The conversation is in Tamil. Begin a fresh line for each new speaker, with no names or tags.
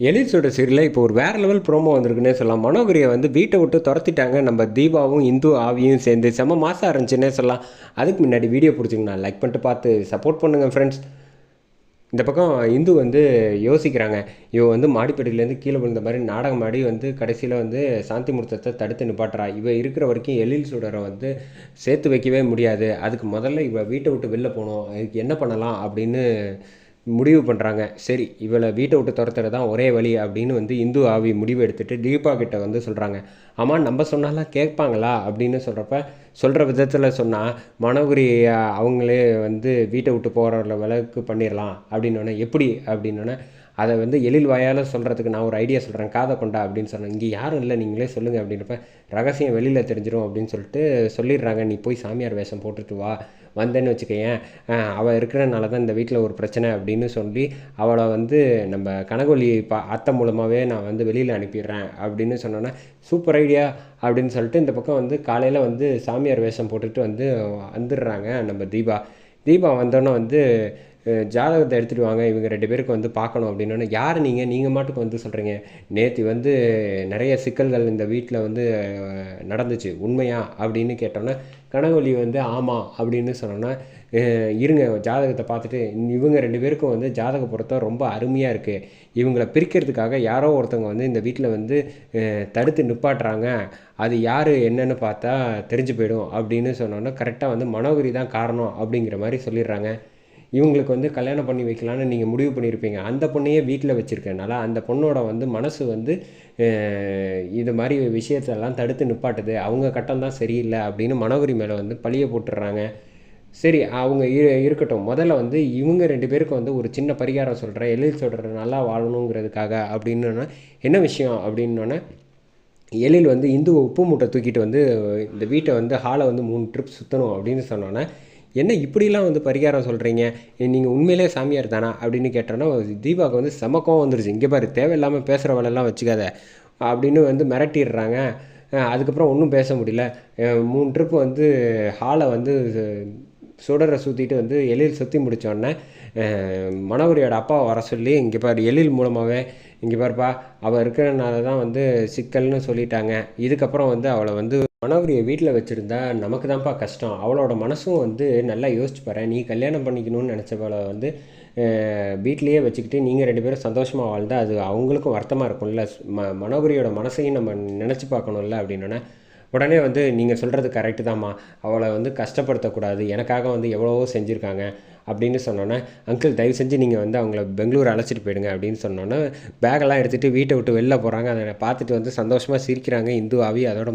எலிஸோட சீரியலில் இப்போ ஒரு வேறு லெவல் ப்ரோமோ வந்திருக்குன்னே சொல்லலாம். மனோகரியை வந்து வீட்டை விட்டு துரத்திட்டாங்க. நம்ம தீபாவும் இந்து ஆவியும் சேர்ந்து செம்ம மாதம் இருந்துச்சுன்னே சொல்லலாம். அதுக்கு முன்னாடி வீடியோ பிடிச்சிங்கன்னா லைக் பண்ணிட்டு பார்த்து சப்போர்ட் பண்ணுங்கள் ஃப்ரெண்ட்ஸ் இந்த பக்கம் இந்து வந்து யோசிக்கிறாங்க. இவன் வந்து மாடிப்படியிலேருந்து கீழே விழுந்த மாதிரி நாடகம் ஆடி வந்து கடைசியில் வந்து சாந்தி முகூர்த்தத்தை தடுத்து நிப்பாட்டுறா. இவ இருக்கிற வரைக்கும் எழில் சுடரை வந்து சேர்த்து வைக்கவே முடியாது. அதுக்கு முதல்ல இவ வீட்டை விட்டு வெளில போகணும். அதுக்கு என்ன பண்ணலாம் அப்படின்னு முடிவு பண்ணுறாங்க சரி இவளை வீட்டை விட்டு துரத்துறது தான் ஒரே வழி அப்படின்னு வந்து இந்து ஆவி முடிவு எடுத்துகிட்டு தீபா கிட்ட வந்து சொல்கிறாங்க ஆமாம் நம்ம சொன்னாலாம் கேட்பாங்களா அப்படின்னு சொல்கிறப்ப சொல்கிற விதத்தில் சொன்னால் மனோகுரி அவங்களே வந்து வீட்டை விட்டு போகிற விளக்கு பண்ணிடலாம் அப்படின்னோடனே எப்படி? அப்படின்னோடனே அதை வந்து எழில் வாயால் சொல்கிறதுக்கு நான் ஒரு ஐடியா சொல்கிறேன் காதை கொண்டா அப்படின்னு சொன்னேன். இங்கே யாரும் இல்லை நீங்களே சொல்லுங்கள் அப்படின்றப்ப ரகசியம் வெளியில் தெரிஞ்சிடும் அப்படின்னு சொல்லிட்டு சொல்லிடுறாங்க. நீ போய் சாமியார் வேஷம் போட்டுட்டு வா. வந்தேன்னு வச்சுக்கேன் அவள் இருக்கிறனால தான் இந்த வீட்டில் ஒரு பிரச்சனை அப்படின்னு சொல்லி அவளை வந்து நம்ம கனகொலி பா அத்தை மூலமாகவே நான் வந்து வெளியில் அனுப்பிடுறேன் அப்படின்னு சொன்னோன்னே சூப்பர் ஐடியா அப்படின்னு சொல்லிட்டு இந்த பக்கம் வந்து காலையில் வந்து சாமியார் வேஷம் போட்டுட்டு வந்து வந்துடுறாங்க நம்ம தீபா. தீபா வந்தோன்னே வந்து ஜாதகத்தை எடுத்துகிட்டு வாங்க இவங்க ரெண்டு பேருக்கு வந்து பார்க்கணும் அப்படின்னோடனே யார் நீங்கள் நீங்கள் மாட்டுக்கு வந்து சொல்கிறீங்க நேற்று வந்து நிறைய சிக்கல்கள் இந்த வீட்டில் வந்து நடந்துச்சு. உண்மையா அப்படின்னு கேட்டோன்னே கனகொலி வந்து ஆமாம் அப்படின்னு சொன்னோன்னா இருங்க ஜாதகத்தை பார்த்துட்டு இவங்க ரெண்டு பேருக்கும் வந்து ஜாதக பொருத்தம் ரொம்ப அருமையாக இருக்குது இவங்கள பிரிக்கிறதுக்காக யாரோ ஒருத்தவங்க வந்து இந்த வீட்டில் வந்து தடுத்து நிப்பாட்டுறாங்க. அது யார் என்னன்னு பார்த்தா தெரிஞ்சு போயிடும் அப்படின்னு சொன்னோன்னா கரெக்டாக வந்து மனோகரி தான் காரணம் அப்படிங்கிற மாதிரி சொல்லிடுறாங்க. இவங்களுக்கு வந்து கல்யாணம் பண்ணி வைக்கலான்னு நீங்கள் முடிவு பண்ணியிருப்பீங்க. அந்த பொண்ணையே வீட்டில் வச்சுருக்கனால அந்த பொண்ணோட வந்து மனசு வந்து இது மாதிரி விஷயத்தெல்லாம் தடுத்து நிப்பாட்டுது. அவங்க கட்டம் தான் சரியில்லை அப்படின்னு மனோகரி மேலே வந்து பழிய போட்டுடுறாங்க சரி அவங்க இரு இருக்கட்டும். முதல்ல வந்து இவங்க ரெண்டு பேருக்கு வந்து ஒரு சின்ன பரிகாரம் சொல்கிறேன் எழில் சொல்கிற நல்லா வாழணுங்கிறதுக்காக அப்படின்னா என்ன விஷயம்? அப்படின்னோடனே எழில் வந்து இந்து உப்பு மூட்டை தூக்கிட்டு வந்து இந்த வீட்டை வந்து ஹாலை வந்து மூணு ட்ரிப் சுற்றணும் அப்படின்னு சொன்னோன்னே என்ன இப்படிலாம் வந்து பரிகாரம் சொல்கிறீங்க நீங்கள் உண்மையிலே சாமியார் தானா? அப்படின்னு கேட்டோன்னா தீபாவுக்கு வந்து செமக்கம் வந்துருச்சு. இங்கே பாரு தேவையில்லாமல் பேசுகிற வேலைலாம் வச்சுக்காத. அப்படின்னு வந்து மிரட்டிடுறாங்க. அதுக்கப்புறம் ஒன்றும் பேச முடியல. மூணு ட்ரிப் வந்து ஹாலை வந்து சுடரை சுற்றிட்டு வந்து எழில் சுற்றி முடித்தோடனே மனோகரியோட அப்பாவை வர சொல்லி இங்கே பாரு எழில் மூலமாகவே இங்கே பாருப்பா அவள் இருக்கிறனால தான் வந்து சிக்கல்னு சொல்லிட்டாங்க. இதுக்கப்புறம் வந்து அவளை வந்து மனோகரியை வீட்டில் வச்சுருந்தா நமக்கு தான்ப்பா கஷ்டம். அவளோட மனசும் வந்து நல்லா யோசிச்சு பாரு. நீ கல்யாணம் பண்ணிக்கணும்னு நினச்சவளை வந்து வீட்லேயே வச்சுக்கிட்டு நீங்கள் ரெண்டு பேரும் சந்தோஷமாக வாழ்ந்தால் அது அவங்களுக்கும் வருத்தமாக இருக்கும்ல. ம மனோகரியோட மனசையும் நம்ம நினச்சி பார்க்கணும்ல அப்படின்னோடனே உடனே வந்து நீங்கள் சொல்கிறது கரெக்டு தாம்மா. அவளை வந்து கஷ்டப்படுத்தக்கூடாது. எனக்காக வந்து எவ்வளவோ செஞ்சுருக்காங்க அப்படின்னு சொன்னோன்னே அங்கிள் தயவு செஞ்சு நீங்கள் வந்து அவங்கள பெங்களூர் அழைச்சிட்டு போயிடுங்க அப்படின்னு சொன்னோன்னே பேக்கெல்லாம் எடுத்துகிட்டு வீட்டை விட்டு வெளில போகிறாங்க அதை பார்த்துட்டு வந்து சந்தோஷமாக சிரிக்கிறாங்க இந்து ஆவி அதோட